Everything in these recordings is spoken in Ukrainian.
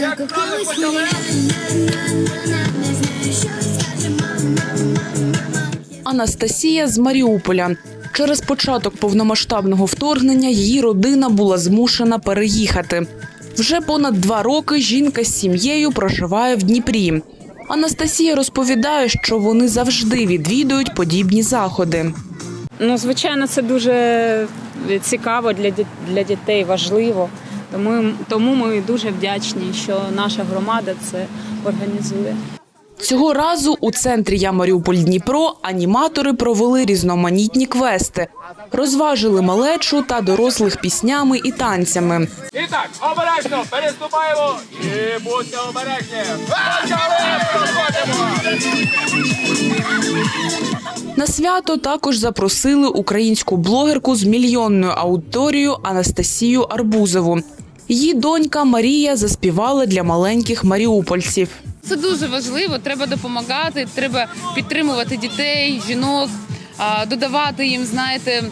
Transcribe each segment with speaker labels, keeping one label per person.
Speaker 1: Закохалась я, на-на-на-на, не знаю, що скаже мама, мама.
Speaker 2: Анастасія з Маріуполя. Через початок повномасштабного вторгнення її родина була змушена переїхати. Вже понад два роки жінка з сім'єю проживає в Дніпрі. Анастасія розповідає, що вони завжди відвідують подібні заходи.
Speaker 3: Ну, звичайно, це дуже цікаво для, для дітей, важливо. Тому, тому ми дуже вдячні, що наша громада це організує.
Speaker 2: Цього разу у центрі Я Маріуполь Дніпро аніматори провели різноманітні квести, розважили малечу та дорослих піснями і танцями.
Speaker 4: І так, обережно переступаємо і будьте обережні. Почали проходимо.
Speaker 2: На свято також запросили українську блогерку з мільйонною аудиторією Анастасію Арбузову. Її донька Марія заспівала для маленьких маріупольців.
Speaker 5: Це дуже важливо. Треба допомагати, треба підтримувати дітей, жінок, додавати їм, знаєте,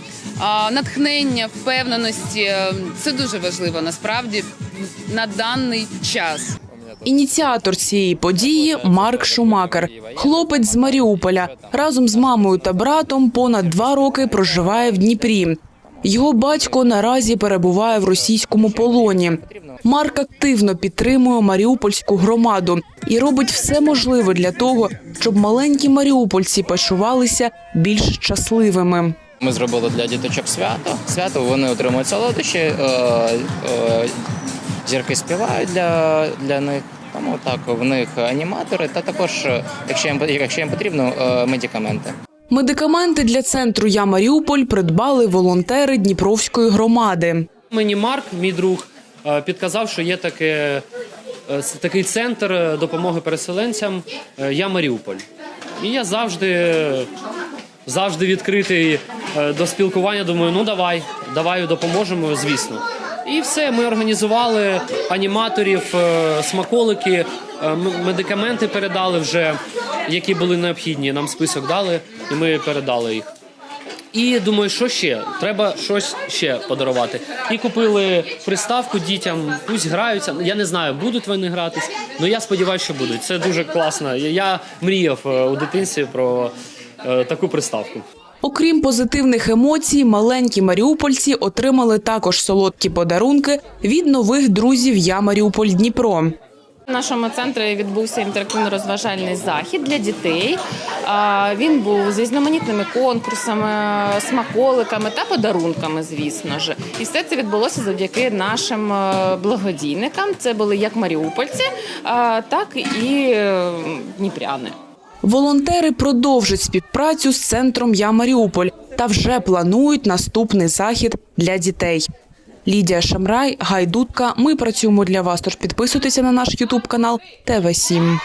Speaker 5: натхнення, впевненості. Це дуже важливо насправді на даний час.
Speaker 2: Ініціатор цієї події Марк Шумакер, хлопець з Маріуполя. Разом з мамою та братом понад два роки проживає в Дніпрі. Його батько наразі перебуває в російському полоні. Марк активно підтримує маріупольську громаду і робить все можливе для того, щоб маленькі маріупольці почувалися більш щасливими.
Speaker 6: Ми зробили для діточок свято. Свято вони отримують солодощі, е, е, зірки співають для, для них. Тому так, в них аніматори, та також, якщо їм, якщо їм потрібно, е, медикаменти.
Speaker 2: Медикаменти для центру Я Маріуполь придбали волонтери Дніпровської громади.
Speaker 7: Мені Марк, мій друг, е, підказав, що є таке, е, такий центр допомоги переселенцям е, Я Маріуполь. І я завжди, завжди відкритий до спілкування. Думаю, ну давай, давай допоможемо, звісно. І все, ми організували аніматорів, смаколики, медикаменти передали вже, які були необхідні. Нам список дали, і ми передали їх. І думаю, що ще? Треба щось ще подарувати. І купили приставку дітям, пусть граються. Я не знаю, будуть вони гратись, але я сподіваюся, що будуть. Це дуже класно. Я- мріяв е, у дитинстві про е, таку приставку.
Speaker 2: Окрім позитивних емоцій, маленькі маріупольці отримали також солодкі подарунки від нових друзів Я Маріуполь Дніпро.
Speaker 8: В нашому центрі відбувся інтерактивно-розважальний захід для дітей. Він був з різноманітними конкурсами, смаколиками та подарунками, звісно ж. І все це відбулося завдяки нашим е, благодійникам. Це були як маріупольці, так і е, дніпряни.
Speaker 2: Волонтери продовжать співпрацю з центром Я Маріуполь та вже планують наступний захід для дітей. Лідія Шамрай, Гайдутка. Ми працюємо для вас. Тож підписуйтеся на наш Ютуб канал ТВ 7